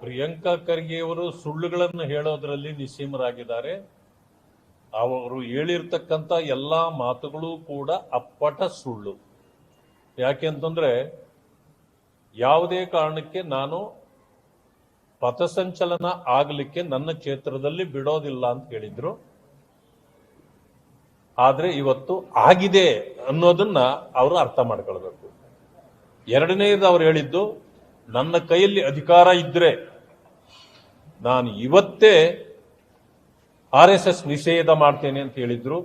ಪ್ರಿಯಾಂಕಾ ಖರ್ಗೆಯವರು ಸುಳ್ಳುಗಳನ್ನು ಹೇಳೋದರಲ್ಲಿ ನಿಸೀಮರಾಗಿದ್ದಾರೆ ಅವರು ಹೇಳಿರ್ತಕ್ಕಂಥ ಎಲ್ಲ ಮಾತುಗಳು ಕೂಡ ಅಪ್ಪಟ ಸುಳ್ಳು. ಯಾಕೆಂತಂದ್ರೆ ಯಾವುದೇ ಕಾರಣಕ್ಕೆ ನಾನು ಪಥಸಂಚಲನ ಆಗಲಿಕ್ಕೆ ನನ್ನ ಕ್ಷೇತ್ರದಲ್ಲಿ ಬಿಡೋದಿಲ್ಲ ಅಂತ ಹೇಳಿದ್ರು. ಆದ್ರೆ ಇವತ್ತು ಆಗಿದೆ ಅನ್ನೋದನ್ನ ಅವರು ಅರ್ಥ ಮಾಡ್ಕೊಳ್ಬೇಕು. ಎರಡನೇದು ಅವ್ರು ಹೇಳಿದ್ದು ನನ್ನ ಕೈಯಲ್ಲಿ ಅಧಿಕಾರ ಇದ್ರೆ ನಾನು ಇವತ್ತೇ ಆರ್ ಎಸ್ ಎಸ್ ನಿಷೇಧ ಮಾಡ್ತೇನೆ ಅಂತ ಹೇಳಿದ್ರು.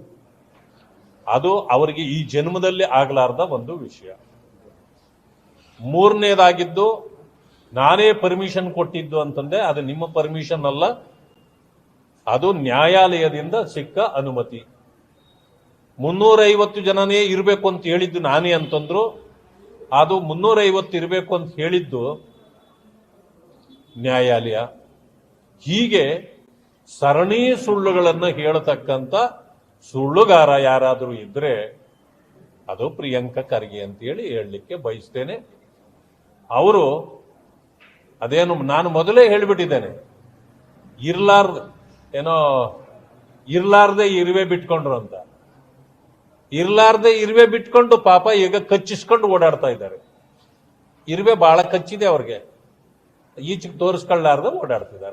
ಅದು ಅವರಿಗೆ ಈ ಜನ್ಮದಲ್ಲಿ ಆಗಲಾರ್ದ ಒಂದು ವಿಷಯ. ಮೂರನೇದಾಗಿದ್ದು ನಾನೇ ಪರ್ಮಿಷನ್ ಕೊಟ್ಟಿದ್ದು ಅಂತಂದೆ, ಅದು ನಿಮ್ಮ ಪರ್ಮಿಷನ್ ಅಲ್ಲ, ಅದು ನ್ಯಾಯಾಲಯದಿಂದ ಸಿಕ್ಕ ಅನುಮತಿ. ಮುನ್ನೂರೈವತ್ತು ಜನನೇ ಇರಬೇಕು ಅಂತ ಹೇಳಿದ್ದು ನಾನೇ ಅಂತಂದ್ರು. ಅದು ಮುನ್ನೂರೈವತ್ತು ಇರಬೇಕು ಅಂತ ಹೇಳಿದ್ದು ನ್ಯಾಯಾಲಯ. ಹೀಗೆ ಸರಣಿ ಸುಳ್ಳುಗಳನ್ನು ಹೇಳತಕ್ಕಂಥ ಸುಳ್ಳುಗಾರ ಯಾರಾದರೂ ಇದ್ರೆ ಅದು ಪ್ರಿಯಾಂಕ ಖರ್ಗೆ ಅಂತೇಳಿ ಹೇಳಲಿಕ್ಕೆ ಬಯಸ್ತೇನೆ. ಅವರು ಅದೇನು ನಾನು ಮೊದಲೇ ಹೇಳಿಬಿಟ್ಟಿದ್ದೇನೆ. ಇರ್ಲಾರ್ದ ಏನೋ ಇರ್ಲಾರ್ದೆ ಇರುವೆ ಬಿಟ್ಕೊಂಡ್ರು ಅಂತ. ಇರ್ಲಾರ್ದೆ ಇರುವೆ ಬಿಟ್ಕೊಂಡು ಪಾಪ ಈಗ ಕಚ್ಚಿಸ್ಕೊಂಡು ಓಡಾಡ್ತಾ ಇದ್ದಾರೆ. ಇರುವೆ ಬಹಳ ಕಚ್ಚಿದೆ ಅವ್ರಿಗೆ. ಈಚೆಗೆ ತೋರಿಸ್ಕೊಳ್ಳಾರ್ದೆ ಓಡಾಡ್ತಿದ್ದಾರೆ.